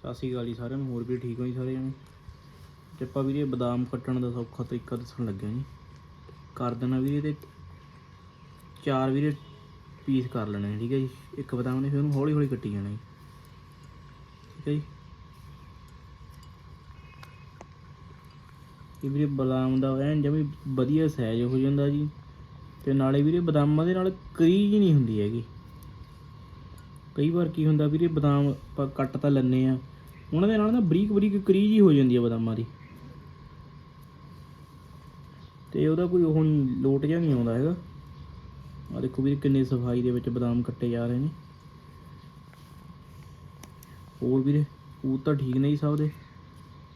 ਸਤਿ ਸ਼੍ਰੀ ਅਕਾਲ ਜੀ ਸਾਰਿਆਂ ਨੂੰ, ਹੋਰ ਵੀ ਠੀਕ ਹੋ ਜੀ ਸਾਰੇ ਜਣੇ ਤੇ ਆਪਾਂ ਵੀਰੇ ਬਦਾਮ ਕੱਟਣ ਦਾ ਸੌਖਾ ਤਰੀਕਾ ਦੱਸਣ ਲੱਗਿਆ ਜੀ। ਕਰ ਦੇਣਾ ਵੀਰੇ ਇਹਦੇ ਚਾਰ ਵੀਰੇ ਪੀਸ ਕਰ ਲੈਣੇ ਠੀਕ ਹੈ ਜੀ। ਇੱਕ ਬਦਾਮ ਨੇ ਫਿਰ ਉਹਨੂੰ ਹੌਲੀ ਹੌਲੀ ਕੱਟੀ ਜਾਣਾ ਜੀ। ਠੀਕ ਹੈ ਜੀ। ਇਹ ਵੀਰੇ ਬਦਾਮ ਦਾ ਐਨ ਜਮੀ ਵਧੀਆ ਸਾਈਜ਼ ਹੋ ਜਾਂਦਾ ਜੀ। ਤੇ ਨਾਲੇ ਵੀਰੇ ਬਦਾਮਾਂ ਦੇ ਨਾਲ ਕਰੀਜ ਨਹੀਂ ਹੁੰਦੀ ਹੈਗੀ। ਕਈ ਵਾਰ ਕੀ ਹੁੰਦਾ ਵੀਰੇ, ਬਦਾਮ ਆਪਾਂ ਕੱਟ ਤਾਂ ਲੈਂਦੇ ਆ ਉਹਨਾਂ ਦੇ ਨਾਲ ਨਾ ਬਰੀਕ ਬਰੀਕ ਕਰੀਜ ਹੀ ਹੋ ਜਾਂਦੀ ਆ ਬਦਾਮਾਂ ਦੀ। ਤੇ ਉਹਦਾ ਕੋਈ ਉਹ ਨਹੀਂ, ਲੋਟ ਜਿਹਾ ਨਹੀਂ ਆਉਂਦਾ ਹੈਗਾ। ਆ ਦੇਖੋ ਵੀਰੇ, ਕਿੰਨੇ ਸਫ਼ਾਈ ਦੇ ਵਿੱਚ ਬਦਾਮ ਕੱਟੇ ਜਾ ਰਹੇ ਨੇ। ਹੋਰ ਵੀਰੇ ਉਹ ਤਾਂ ਠੀਕ ਨਹੀਂ ਸਭ ਦੇ।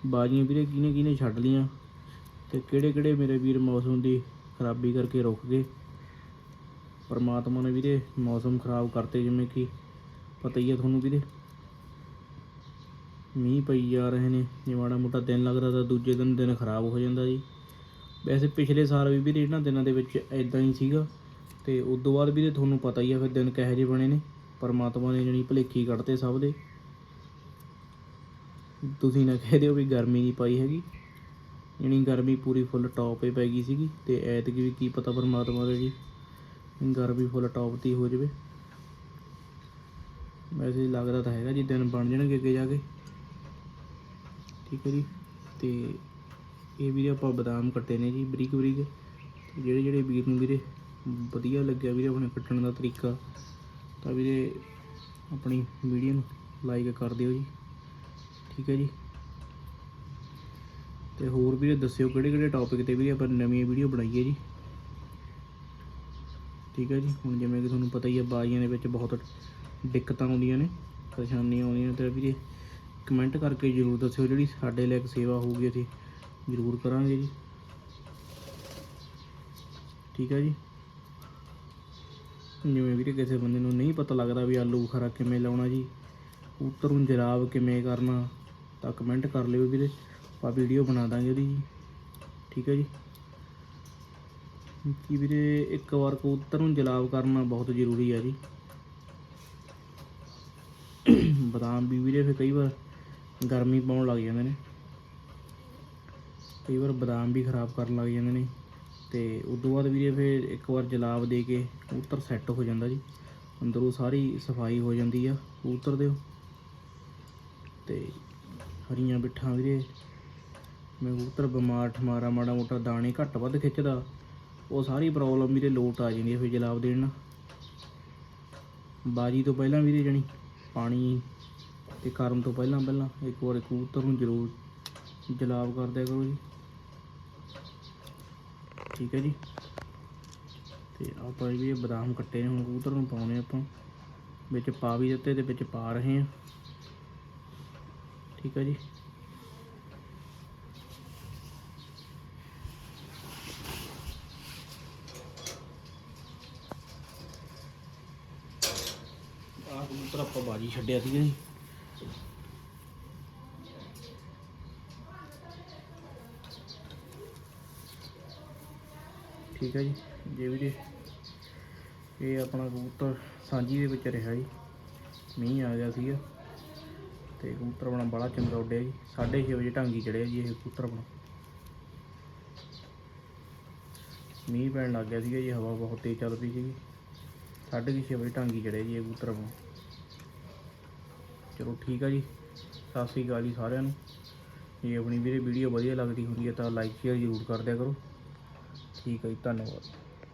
ਬਾਜੀਆਂ ਵੀਰੇ ਕਿਹਨੇ ਕਿਹਨੇ ਛੱਡ ਲੀਆਂ ਤੇ ਕਿਹੜੇ ਕਿਹੜੇ ਮੇਰੇ ਵੀਰ ਮੌਸਮ ਦੀ ਖਰਾਬੀ ਕਰਕੇ ਰੁਕ ਗਏ? ਪਰਮਾਤਮਾ ਨੇ ਵੀਰੇ ਮੌਸਮ ਖਰਾਬ ਕਰਤੇ ਜਿਵੇਂ ਕਿ ਪਤਾ ਹੀ ਆ ਤੁਹਾਨੂੰ ਵੀਰੇ ਮੀਂਹ ਪਈ ਜਾ ਰਹੇ ਨੇ, ਜੇ ਮਾੜਾ ਮੋਟਾ ਦਿਨ ਲੱਗਦਾ ਤਾਂ ਦੂਜੇ ਦਿਨ ਦਿਨ ਖਰਾਬ ਹੋ ਜਾਂਦਾ ਜੀ। ਵੈਸੇ ਪਿਛਲੇ ਸਾਲ ਵੀ ਵੀਰੇ ਇਹਨਾਂ ਦਿਨਾਂ ਦੇ ਵਿੱਚ ਐਦਾਂ ਹੀ ਸੀਗਾ, ਤੇ ਉਸ ਤੋਂ ਬਾਅਦ ਵੀਰੇ ਤੁਹਾਨੂੰ ਪਤਾ ਹੀ ਆ ਫਿਰ ਦਿਨ ਕਿਹੋ ਜਿਹੇ ਬਣੇ ਨੇ, ਪਰਮਾਤਮਾ ਨੇ ਜਣੀ ਭਲੇਖੀ ਕੱਢਤੇ ਸਭ ਦੇ। ਤੁਸੀਂ ਨਾ ਕਹਿ ਦਿਓ ਵੀ ਗਰਮੀ ਨਹੀਂ ਪਾਈ ਹੈਗੀ, ਜਣੀ ਗਰਮੀ ਪੂਰੀ ਫੁੱਲ ਟੌਪ 'ਤੇ ਪੈ ਗਈ ਸੀਗੀ, ਤੇ ਐਤਕੀ ਵੀ ਕੀ ਪਤਾ ਪਰਮਾਤਮਾ ਦਾ ਜੀ ਗਰਮੀ ਫੁੱਲ ਟੌਪ 'ਤੇ ਹੋ ਜਾਵੇ। ਵੈਸੇ ਲੱਗਦਾ ਤਾਂ ਹੈਗਾ ਜੀ, ਦਿਨ ਬਣ ਜਾਣਗੇ ਅੱਗੇ ਜਾ ਕੇ। ਠੀਕ ਹੈ ਜੀ, ਤੇ ਇਹ ਵੀਰੇ ਆਪਾਂ ਬਦਾਮ ਕੱਟੇ ਨੇ ਜੀ ਬਰੀਕ ਬਰੀਕ ਤੇ ਜਿਹੜੇ ਜਿਹੜੇ ਵੀਰ ਨੂੰ ਵੀਰੇ ਵਧੀਆ ਲੱਗਿਆ ਵੀਰੇ ਆਪਣੇ ਕੱਟਣ ਦਾ ਤਰੀਕਾ, ਤਾਂ ਵੀਰੇ ਆਪਣੀ ਵੀਡੀਓ ਨੂੰ ਲਾਈਕ ਕਰ ਦਿਓ ਜੀ। ਠੀਕ ਹੈ ਜੀ। ਤੇ ਹੋਰ ਵੀਰੇ ਦੱਸਿਓ ਕਿਹੜੇ ਕਿਹੜੇ ਟੌਪਿਕ ਤੇ ਵੀ ਆਪਾਂ ਨਵੀਂ ਵੀਡੀਓ ਬਣਾਈਏ ਜੀ। ਠੀਕ ਹੈ ਜੀ, ਹੁਣ ਜਿਵੇਂ ਕਿ ਤੁਹਾਨੂੰ ਪਤਾ ਹੀ ਹੈ ਬਾਜ਼ੀਆਂ ਦੇ ਵਿੱਚ ਬਹੁਤ ਦਿੱਕਤਾਂ ਆਉਂਦੀਆਂ ਨੇ, ਪਰੇਸ਼ਾਨੀਆਂ ਆਉਂਦੀਆਂ ਨੇ ਤੇ ਵੀਰੇ ਕਮੈਂਟ ਕਰਕੇ ਜਰੂਰ ਦੱਸਿਓ ਜਿਹੜੀ ਸਾਡੇ ਲਈ ਇੱਕ ਸੇਵਾ ਹੋਊਗੀ ਅਸੀਂ ਜ਼ਰੂਰ ਕਰਾਂਗੇ ਜੀ। ਠੀਕ ਹੈ ਜੀ। ਜਿਵੇਂ ਵੀਰੇ ਕਿਸੇ ਬੰਦੇ ਨੂੰ ਨਹੀਂ ਪਤਾ ਲੱਗਦਾ ਵੀ ਆਲੂ ਬੁਖਾਰਾ ਕਿਵੇਂ ਲਾਉਣਾ ਜੀ, ਉੱਤਰ ਨੂੰ ਜਰਾਬ ਕਿਵੇਂ ਕਰਨਾ, ਤਾਂ ਕਮੈਂਟ ਕਰ ਲਿਓ ਵੀਰੇ, ਆਪਾਂ ਵੀਡੀਓ ਬਣਾ ਦਾਂਗੇ ਉਹਦੀ ਜੀ। ਠੀਕ ਹੈ ਜੀ। ਕੀ ਵੀਰੇ ਇੱਕ ਵਾਰ ਕਬੂਤਰ ਨੂੰ ਜਲਾਬ ਕਰਨਾ ਬਹੁਤ ਜ਼ਰੂਰੀ ਹੈ ਜੀ। ਬਦਾਮ ਵੀ ਵੀਰੇ ਫਿਰ ਕਈ ਵਾਰ ਗਰਮੀ ਪਾਉਣ ਲੱਗ ਜਾਂਦੇ ਨੇ। ਕਈ ਵਾਰ ਬਦਾਮ ਵੀ ਖਰਾਬ ਕਰਨ ਲੱਗ ਜਾਂਦੇ ਨੇ ਤੇ ਉਸ ਤੋਂ ਬਾਅਦ ਵੀਰੇ ਫਿਰ ਇੱਕ ਵਾਰ ਜਲਾਬ ਦੇ ਕੇ ਕਬੂਤਰ ਸੈੱਟ ਹੋ ਜਾਂਦਾ ਜੀ। ਅੰਦਰੋਂ ਸਾਰੀ ਸਫ਼ਾਈ ਹੋ ਜਾਂਦੀ ਆ ਕਬੂਤਰ ਦੇ। ਤੇ ਹਰੀਆਂ ਬਿੱਠਾਂ ਵੀਰੇ, ਮੈਂ ਕਬੂਤਰ ਬਿਮਾਰ ਠਮਾਰਾ ਮਾੜਾ ਮੋਟਾ ਦਾਣੇ ਘੱਟ ਵੱਧ ਖਿੱਚਦਾ, ਉਹ ਸਾਰੀ ਪ੍ਰੋਬਲਮ ਵੀਰੇ ਲੋਟ ਆ ਜਾਂਦੀ ਹੈ ਫਿਰ ਜਲਾਬ ਦੇਣ ਨਾਲ। ਬਾਜੀ ਤੋਂ ਪਹਿਲਾਂ ਵੀਰੇ ਜਣੀ ਪਾਣੀ ਤੇ ਕਰਨ ਤੋਂ ਪਹਿਲਾਂ ਪਹਿਲਾਂ ਇੱਕ ਵਾਰ ਕਬੂਤਰ ਨੂੰ ਜ਼ਰੂਰ ਜਲਾਬ ਕਰ ਦਿਆ ਕਰੋ ਜੀ। ਠੀਕ ਹੈ ਜੀ। ਤੇ ਆਪਾਂ ਵੀ ਇਹ ਬਦਾਮ ਕੱਟੇ ਨੇ, ਹੁਣ ਕਬੂਤਰ ਨੂੰ ਪਾਉਣੇ ਆਪਾਂ। ਵਿੱਚ ਪਾ ਵੀ ਦਿੱਤੇ ਤੇ ਵਿੱਚ ਪਾ ਰਹੇ ਹਾਂ। ਠੀਕ ਹੈ ਜੀ। ਆਹ ਕਬੂਤਰ ਆਪਾਂ ਬਾਜੀ ਛੱਡਿਆ ਸੀਗਾ ਜੀ। ਠੀਕ ਹੈ ਜੀ, ਜੇ ਵੀਰੇ ਇਹ ਆਪਣਾ ਕਬੂਤਰ ਸਾਂਝੀ ਦੇ ਵਿੱਚ ਰਿਹਾ ਜੀ, ਮੀਂਹ ਆ ਗਿਆ ਸੀਗਾ ਤੇ ਕਬੂਤਰ ਆਪਣਾ ਬੜਾ ਚੰਗਾ ਉੱਡਿਆ ਜੀ 6:30 ਵਜੇ ਢਾਂਗੀ ਚੜਿਆ ਜੀ ਇਹ ਕਬੂਤਰ ਆਪਣਾ। ਮੀਂਹ ਪੈਣ ਲੱਗ ਗਿਆ ਸੀਗਾ ਜੀ, ਹਵਾ ਬਹੁਤ ਤੇਜ਼ ਚੱਲ ਪਈ ਸੀਗੀ 6:30 ਵਜੇ ਢਾਂਗੀ ਚੜਿਆ ਜੀ ਇਹ ਕਬੂਤਰ ਆਪਣਾ। ਚਲੋ ਠੀਕ ਆ ਜੀ, ਸਤਿ ਸ੍ਰੀ ਅਕਾਲ ਜੀ ਸਾਰਿਆਂ ਨੂੰ। ਜੇ ਆਪਣੀ ਵੀਰੇ ਵੀਡੀਓ ਵਧੀਆ ਲੱਗਦੀ ਹੁੰਦੀ ਹੈ ਤਾਂ ਲਾਈਕ ਸ਼ੇਅਰ ਜ਼ਰੂਰ ਕਰ ਦਿਆ ਕਰੋ। ਠੀਕ ਹੈ ਜੀ ਧੰਨਵਾਦ।